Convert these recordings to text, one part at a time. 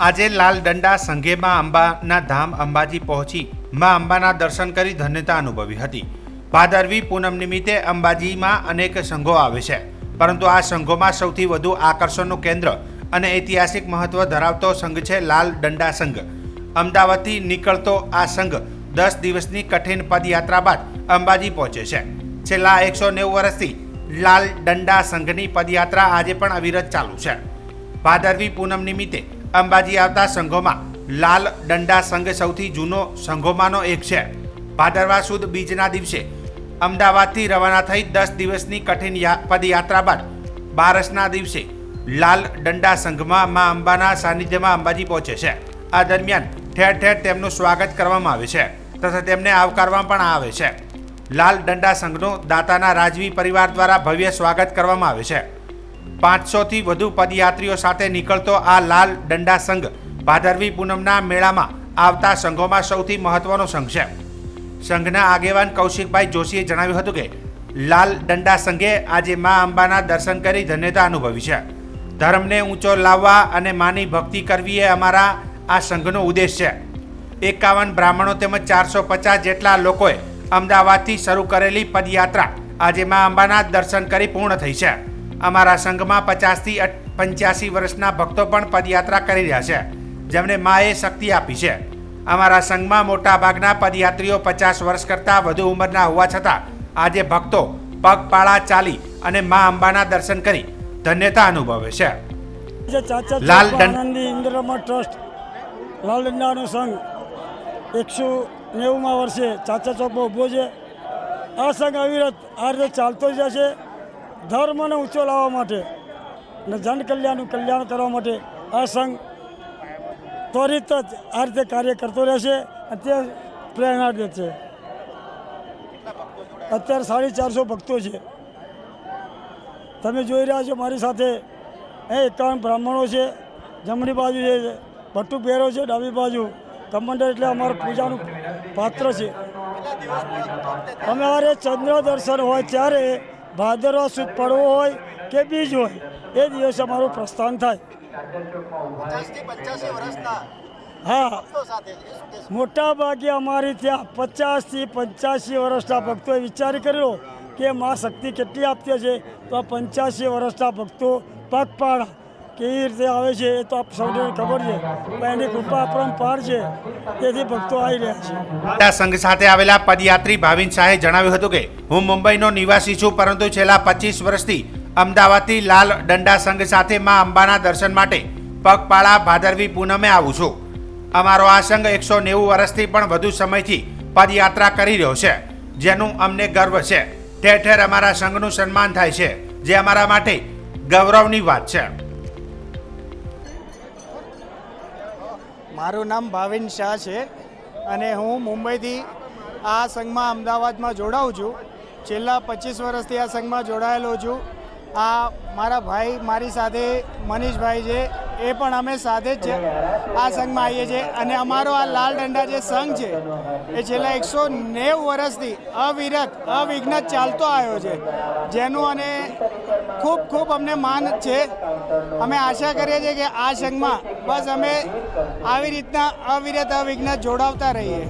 આજે લાલ દંડા સંઘેમાં અંબાના ધામ અંબાજી પહોંચી માં અંબાના દર્શન કરી ધન્યતા અનુભવી હતી. ભાદરવી પૂનમ નિમિત્તે અંબાજીમાં અનેક સંઘો આવે છે. પરંતુ આ સંઘોમાં સૌથી વધુ આકર્ષણનું કેન્દ્ર અને ઐતિહાસિક મહત્વ ધરાવતો સંઘ છે લાલ દંડા સંઘ. અમદાવાદથી નીકળતો આ સંઘ દસ દિવસની કઠિન પદયાત્રા બાદ અંબાજી પહોંચે છે. છેલ્લા એકસો નેવું વર્ષથી લાલ દંડા સંઘની પદયાત્રા આજે પણ અવિરત ચાલુ છે. ભાદરવી પૂનમ નિમિત્તે અંબાજી આવતા સંઘોમાં લાલ દંડા સંઘ સૌથી જૂનો સંઘોમાંનો એક છે. ભાદરવા સુદ બીજના દિવસે અમદાવાદથી રવાના થઈ દસ દિવસની કઠિન પદયાત્રા બાદ બારસના દિવસે લાલ દંડા સંઘમાં મા અંબાના સાનિધ્યમાં અંબાજી પહોંચે છે. આ દરમિયાન ઠેર ઠેર તેમનું સ્વાગત કરવામાં આવે છે તથા તેમને આવકારવામાં પણ આવે છે. લાલ દંડા સંઘનું દાતાના રાજવી પરિવાર દ્વારા ભવ્ય સ્વાગત કરવામાં આવે છે. પાંચસોથી વધુ પદયાત્રીઓ સાથે નીકળતો આ લાલ દંડા સંઘ ભાદરવી પૂનમના મેળામાં આવતા સંઘોમાં સૌથી મહત્વનો સંઘ છે. સંઘના આગેવાન કૌશિકભાઈ જોશીએ જણાવ્યું હતું કે, લાલ દંડા સંઘે આજે મા અંબાના દર્શન કરી ધન્યતા અનુભવી છે. ધર્મને ઊંચો લાવવા અને માની ભક્તિ કરવી એ અમારા આ સંઘનો ઉદ્દેશ છે. એકાવન બ્રાહ્મણો તેમજ ચારસો પચાસ જેટલા લોકોએ અમદાવાદથી શરૂ કરેલી પદયાત્રા આજે મા અંબાના દર્શન કરી પૂર્ણ થઈ છે. અમારા સંઘમાં પચાસથી પંચ્યાસી વર્ષના ભક્તો પણ પદયાત્રા કરી રહ્યા છે. જેમને માએ શક્તિ આપી છે. અમારા સંઘમાં મોટા ભાગના પદયાત્રીઓ પચાસ વર્ષ કરતાં વધુ ઉંમરના હોવા છતાં આજે ભક્તો પગપાળા ચાલી અને મા અંબાના દર્શન કરી ધન્યતા અનુભવે છે. લાલ ઇન્દ્રમા ટ્રસ્ટ લાલ દંડાનો સંઘ એકસો નેવુંમાં વર્ષે ચાચા ચોકમાં ઊભો છે. આ સંઘ અવિરત આ રીતે ચાલતો જ જશે. ધર્મને ઊંચો લાવવા માટે અને જન કલ્યાણનું કલ્યાણ કરવા માટે આ સંઘ ત્વરિત જ આ રીતે કાર્ય કરતો રહેશે. તે પ્રેરણા દે છે. અત્યારે સાડી ચારસો ભક્તો છે. તમે જોઈ રહ્યા છો મારી સાથે એ એકાવન બ્રાહ્મણો છે. જમણી બાજુ છે ભટ્ટુ પહેરો છે, ડાબી બાજુ કમંડર એટલે અમારું પૂજાનું પાત્ર છે. અમારે ચંદ્ર દર્શન હોય ત્યારે ભાદરવા સુદ પડવો હોય કે બીજ હોય એ દિવસે અમારું પ્રસ્થાન થાય. હા? મોટા ભાગે અમારી ત્યાં પચાસથી પંચ્યાસી વર્ષના ભક્તોએ વિચાર કર્યો કે મા શક્તિ કેટલી આપતી છે તો પંચ્યાસી વર્ષના ભક્તો પગપાળા કેવી રીતે આવે છે એ તો આપ સૌને ખબર છે. પણ એની કૃપા અપરંપાર છે. તેથી ભક્તો આવી રહ્યા છે. સંઘ સાથે આવેલા પદયાત્રી ભાવિન શાહે જણાવ્યું હતું કે હું મુંબઈનો નિવાસી છું પરંતુ છેલ્લા પચીસ વર્ષથી અમદાવાદથી લાલ દંડા સંઘ સાથે મા અંબાના દર્શન માટે પગપાળા ભાદરવી પૂનમે આવું છું. અમારો આ સંઘ એકસો નેવું વર્ષથી પણ વધુ સમયથી પદયાત્રા કરી રહ્યો છે જેનું અમને ગર્વ છે. ઠેર ઠેર અમારા સંઘનું સન્માન થાય છે જે અમારા માટે ગૌરવની વાત છે. મારું નામ ભાવિન શાહ છે અને હું મુંબઈથી આ સંઘમાં અમદાવાદમાં જોડાઉં છું. છેલ્લા પચીસ વર્ષથી આ સંઘમાં જોડાયેલો છું. આ મારા ભાઈ, મારી સાથે મનીષભાઈ છે, એ પણ અમે સાથે જ છે. આ સંઘમાં આવીએ છીએ અને અમારો આ લાલ દંડા જે સંઘ છે, એ છેલ્લા એકસો નેવું વર્ષથી અવિરત, અવિઘ્ન ચાલતો આવ્યો છે. જેનું અને ખૂબ ખૂબ અમને માન છે. અમે આશા કરીએ છીએ કે આ સંઘમાં બસ અમે આવી રીતના અવિરત અવિઘ્ન જોડાવતા રહીએ.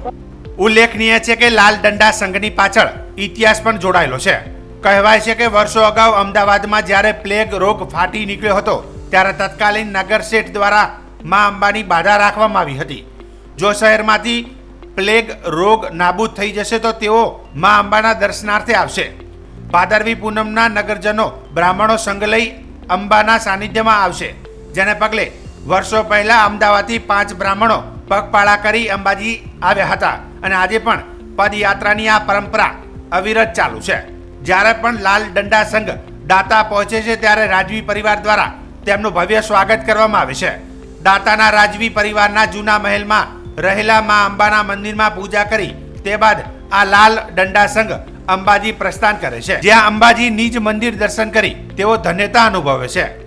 ઉલ્લેખનીય છે કે લાલ દંડા સંઘની પાછળ ઇતિહાસ પણ જોડાયેલો છે. કહેવાય છે કે વર્ષો અગાઉ અમદાવાદમાં જ્યારે પ્લેગ રોગ ફાટી નીકળ્યો હતો, ત્યારે તત્કાલીન નગર શેઠ દ્વારા મા અંબાની બાધા રાખવામાં આવી હતી. જો શહેરમાંથી પ્લેગ રોગ નાબૂદ થઈ જશે તો તેઓ મા અંબાના દર્શનાર્થે આવશે. ભાદરવી પૂનમના નગરજનો બ્રાહ્મણો સંઘ લઈ અંબાના સાનિધ્યમાં આવશે, જેને પગલે વર્ષો પહેલા અમદાવાદથી પાંચ બ્રાહ્મણો પગપાળા કરી અંબાજી આવ્યા હતા. અને આજે પણ પદયાત્રાની આ પરંપરા અવિરત ચાલુ છે. જ્યારે પણ લાલ દંડા સંઘ દાતા પહોંચે છે ત્યારે રાજવી પરિવાર દ્વારા તેમનું ભવ્ય સ્વાગત કરવામાં આવે છે. દાતાના રાજવી પરિવારના જૂના મહેલમાં રહેલા મા અંબાના મંદિરમાં પૂજા કરી તે બાદ આ લાલ દંડા સંઘ અંબાજી પ્રસ્થાન કરે છે. જ્યાં અંબાજી નિજ મંદિર દર્શન કરી તેઓ ધન્યતા અનુભવે છે.